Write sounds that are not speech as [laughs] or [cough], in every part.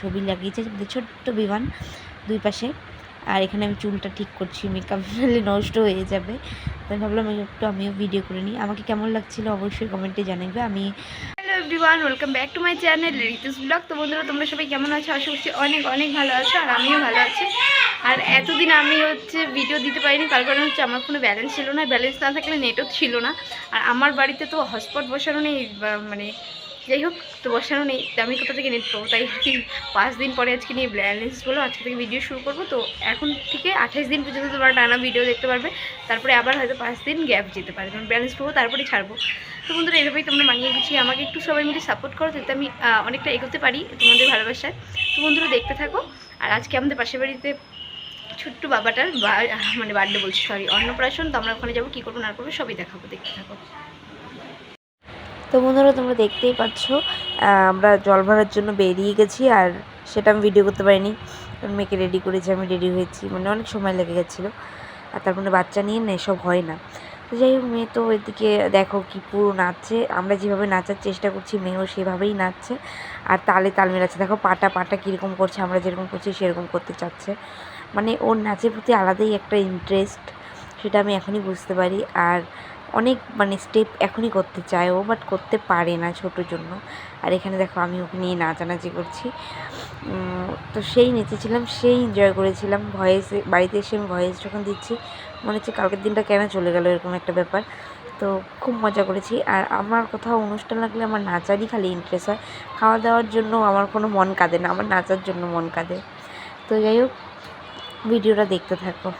ছবি লাগিয়েছে ছোট্ট বিমান দুই পাশে। আর এখানে আমি চুলটা ঠিক করছি মেকআপ ফেলে নষ্ট হয়ে যাবে। তাই ভাবলাম একটু আমিও ভিডিও করে নিই। আমাকে কেমন লাগছিল অবশ্যই কমেন্টে জানাবে আমি hello everyone welcome back to my channel Ritu's blog তো বন্ধুরা, তোমরা সবাই কেমন আছো? আশা করছি অনেক অনেক ভালো আছো আর আমিও ভালো আছি। আর এতদিন আমি হচ্ছে ভিডিও দিতে পারিনি, তার কারণ হচ্ছে আমার কোনো ব্যালেন্স ছিল না। ব্যালেন্স না থাকলে নেটও ছিল না। আর আমার বাড়িতে তো হটস্পট বসানো নেই মানে যাই হোক, তো বসানো নেই, তো আমি কোথা থেকে নেট পাবো তাই পাঁচ দিন পরে আজকে নিয়ে ব্যালেন্স বলো, আজকে থেকে ভিডিও শুরু করব। তো এখন থেকে আঠাশ দিন পর্যন্ত তোমরা টানা ভিডিও দেখতে পারবে। তারপরে আবার হয়তো পাঁচ দিন গ্যাপ যেতে পারে। কারণ ব্যালেন্স পাবো তারপরে ছাড়বো। তো বন্ধুরা, এভাবেই তোমরা মানিয়ে গুছিয়ে আমাকে একটু সবাই মিলে সাপোর্ট করো, যাতে আমি অনেকটা এগোতে পারি তোমাদের ভালোবাসায়। তো বন্ধুরা, দেখতে থাকো। আর আজকে আমাদের পাশের বাড়িতে ছোট্ট বাবাটার মানে বার্থডে বলছি সরি অন্নপ্রাশন। তো আমরা ওখানে যাব, কী করব, না করব, সবই দেখাবো, দেখতে থাকো। তো বন্ধুরা, তোমরা দেখতেই পাচ্ছ আমরা জল ভরার জন্য বেরিয়ে গেছি আর সেটা আমি ভিডিও করতে পারিনি। কারণ মেয়েকে রেডি করেছি, আমি রেডি হয়েছি মানে অনেক সময় লেগে গেছিল। আর তার তারপরে বাচ্চা নিয়ে না এসব হয় না। তো যাই হোক, মেয়ে তো এদিকে দেখো কি পুরো নাচছে। আমরা যেভাবে নাচার চেষ্টা করছি, মেয়েও সেভাবেই নাচছে। আর তালে তাল মেলাচ্ছে। দেখো পাটা পাটা কীরকম করছে, আমরা যেরকম করছি, সেরকম করতে চাচ্ছে। মানে ওর নাচের প্রতি আলাদাই একটা ইন্টারেস্ট সেটা আমি এখনই বুঝতে পারি। আর অনেক মানে স্টেপ এখনই করতে চায় ও বাট করতে পারে না ছোটোর জন্য। আর এখানে দেখো আমি ওকে নিয়ে নাচানাচি করছি। তো সেই নেচেছিলাম, সেই এনজয় করেছিলাম। ভয়েস বাড়িতে এসে আমি ভয়েস যখন দিচ্ছি, মনে হচ্ছে কালকের দিনটা কেন চলে গেল এরকম একটা ব্যাপার। তো খুব মজা করেছি। আর আমার কোথাও অনুষ্ঠান লাগলে আমার নাচারই খালি ইন্টারেস্ট হয়। খাওয়া দাওয়ার জন্য আমার কোনো মন কাঁদে না, আমার নাচার জন্য মন কাঁদে। তো যাই হোক, ভিডিওটা দেখতে থাকো।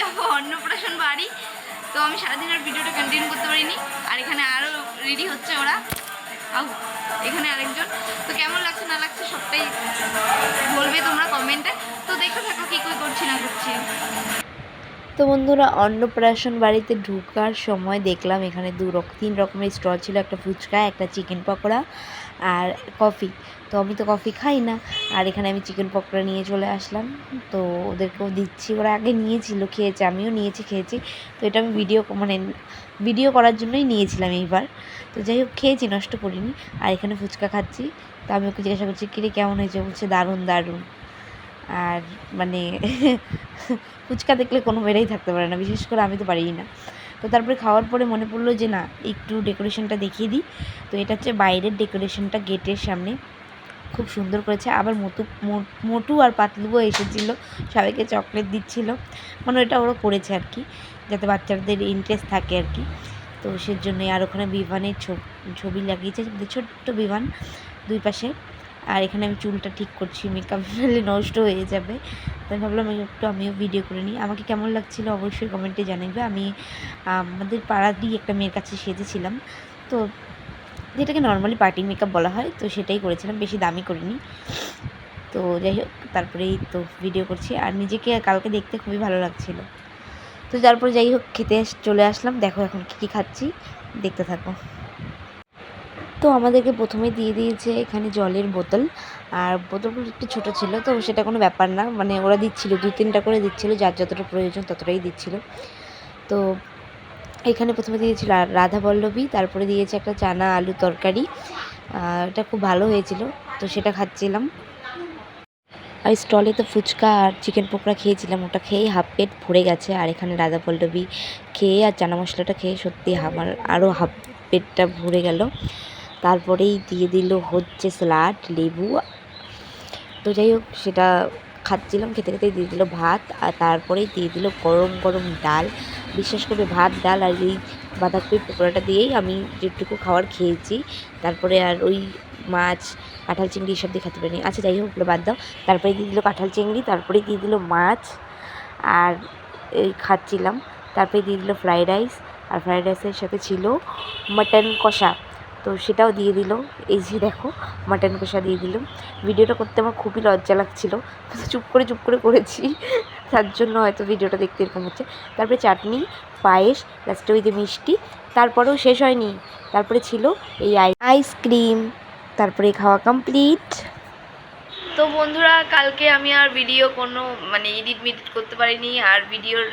যাব অন্নপ্রাশন বাড়ি। তো আমি সারাদিন আর ভিডিওটা কন্টিনিউ করতে পারিনি। আর এখানে আরও রেডি হচ্ছে ওরা। আউ, এখানে আরেকজন। তো কেমন লাগছে না লাগছে সবটাই বলবে তোমরা কমেন্টে তো দেখতে থাকো কী কী করছি না করছি। তো বন্ধুরা, অন্নপ্রাশন বাড়িতে ঢুকার সময় দেখলাম এখানে দু রকম তিন রকমের স্টল ছিল, একটা ফুচকা, একটা চিকেন পকোড়া আর কফি। তো আমি তো কফি খাই না, আর এখানে আমি চিকেন পকোড়া নিয়ে চলে আসলাম। তো ওদেরকেও দিচ্ছি, ওরা আগে নিয়েছিল, খেয়েছে, আমিও নিয়েছি, খেয়েছি। তো এটা আমি ভিডিও মানে ভিডিও করার জন্যই নিয়েছিলাম এইবার। তো যাই হোক, খেয়েছি, নষ্ট করিনি। আর এখানে ফুচকা খাচ্ছি। তো আমি ওকে জিজ্ঞাসা করছি, কিরে, কেমন হয়েছে? বলছে, দারুণ দারুণ। আর মানে [laughs] ফুচকা দেখলে কোনো মেয়েরাই থাকতে পারে না, বিশেষ করে আমি তো পারিই না। তো তারপরে খাওয়ার পরে মনে পড়ল যে, না, একটু ডেকোরেশনটা দেখিয়ে দিই। তো এটা হচ্ছে বাইরের ডেকোরেশনটা গেটের সামনে। খুব সুন্দর করেছে। আবার মতু মোটু আর পাতলুও এসেছিল। সবাইকে চকলেট দিচ্ছিল। মানে এটা ওরা করেছে আর কি, যাতে বাচ্চাদের ইন্টারেস্ট থাকে আর কি। তো সেজন্যই আর ওখানে বিমানের ছ- ছবি লাগিয়েছে। ছোট্ট বিমান দুই পাশে। আর এখানে আমি চুলটা ঠিক করছি মেকআপ ফেলে নষ্ট হয়ে যাবে। তাই ভাবলাম একটু আমিও ভিডিও করে নিই। আমাকে কেমন লাগছিল অবশ্যই কমেন্টে জানাবে আমি আম, আমাদের পাড়ারই একটা মেয়ের কাছে সেজেছিলাম। তো যেটাকে নর্মালি পার্টি মেকআপ বলা হয় তো সেটাই করেছিলাম। বেশি দামি করিনি। তো যাই হোক তারপরেই তো ভিডিও করছি। আর নিজেকে কালকে দেখতে খুবই ভালো লাগছিল। তো তারপরে যাই হোক খেতে চলে আসলাম। দেখো এখন কী কী খাচ্ছি। দেখতে থাকো। তো আমাদেরকে প্রথমে দিয়ে দিয়েছে এখানে জলের বোতল। আর বোতলগুলো একটু ছোটো ছিল, তো সেটা কোনো ব্যাপার না। মানে ওরা দিচ্ছিল, দু তিনটা করে দিচ্ছিল, যার যতটা প্রয়োজন ততটাই দিচ্ছিল। তো এখানে প্রথমে দিয়েছিল রাধা পল্লবী তারপরে দিয়েছে একটা চানা আলু তরকারি। এটা খুব ভালো হয়েছিল, তো সেটা খাচ্ছিলাম। আর স্টলে তো ফুচকা আর চিকেন পকোড়া খেয়েছিলাম, ওটা খেয়েই হাফ পেট ভরে গেছে। আর এখানে রাধা পল্লবী খেয়ে আর চানা মশলাটা খেয়ে সত্যি আমার আরও হাফ পেটটা ভরে গেল। তারপরেই দিয়ে দিল হচ্ছে স্যালাড, লেবু। তো যাই হোক, সেটা খাচ্ছিলাম, খেতে খেতে দিয়ে দিল ভাত, আর তারপরেই দিয়ে দিল গরম গরম ডাল। বিশেষ করে ভাত, ডাল আর এই বাঁধাকপির পকোড়াটা দিয়েই আমি যেটুকু খাবার খেয়েছি। তারপরে আর ওই মাছ, কাঁঠাল চিংড়ি এসব দিয়ে খেতে পারিনি। আচ্ছা যাই হোক বাদ দাও। তারপরে দিয়ে দিল কাঁঠাল চিংড়ি তারপরে দিয়ে দিল মাছ, আর এই খাচ্ছিলাম। তারপরে দিয়ে দিল ফ্রাইড রাইস, আর ফ্রাইড রাইসের সাথে ছিল মাটন কষা। তো সেটাও দিয়ে দিল। এই যে দেখো মাটন কষা দিয়ে দিল। ভিডিওটা করতে আমার খুবই লজ্জা লাগছিল। চুপ করে চুপ করে করেছি। তার জন্য হয়তো ভিডিওটা দেখতে এরকম হচ্ছে। তারপরে চাটনি, পায়েস লাস্টে ওই যে মিষ্টি, তারপরেও শেষ হয়নি। তারপরে ছিল এই আই- আইসক্রিম তারপরে খাওয়া কমপ্লিট তো বন্ধুরা, কালকে আমি আর ভিডিও কোনো মানে এডিট মিডিট করতে পারিনি। আর ভিডিওর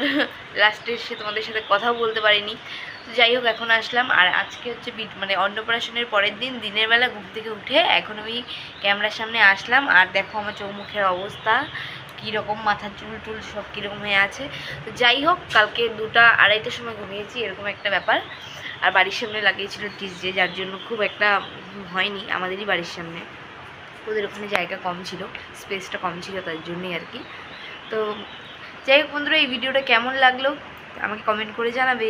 লাস্টে এসে তোমাদের সাথে কথাও বলতে পারিনি। তো যাই হোক, এখন আসলাম। আর আজকে হচ্ছে মানে অন্নপ্রাশনের পরের দিন, দিনের বেলা ঘুম থেকে উঠে এখন আমি ক্যামেরার সামনে আসলাম। আর দেখো আমার চৌমুখের অবস্থা, কীরকম মাথার চুল টুল সব কীরকম হয়ে আছে। তো যাই হোক, কালকে দুটা আড়াইটার সময় ঘুমিয়েছি, এরকম একটা ব্যাপার। আর বাড়ির সামনে লাগিয়েছিল ডিজে যার জন্য খুব একটা হয়নি, আমাদেরই বাড়ির সামনে। ওদের ওখানে জায়গা কম ছিল, স্পেসটা কম ছিল তার জন্যই আর কি। তো যাই হোক বন্ধুরা, এই ভিডিওটা কেমন লাগল আমাকে কমেন্ট করে জানাবে।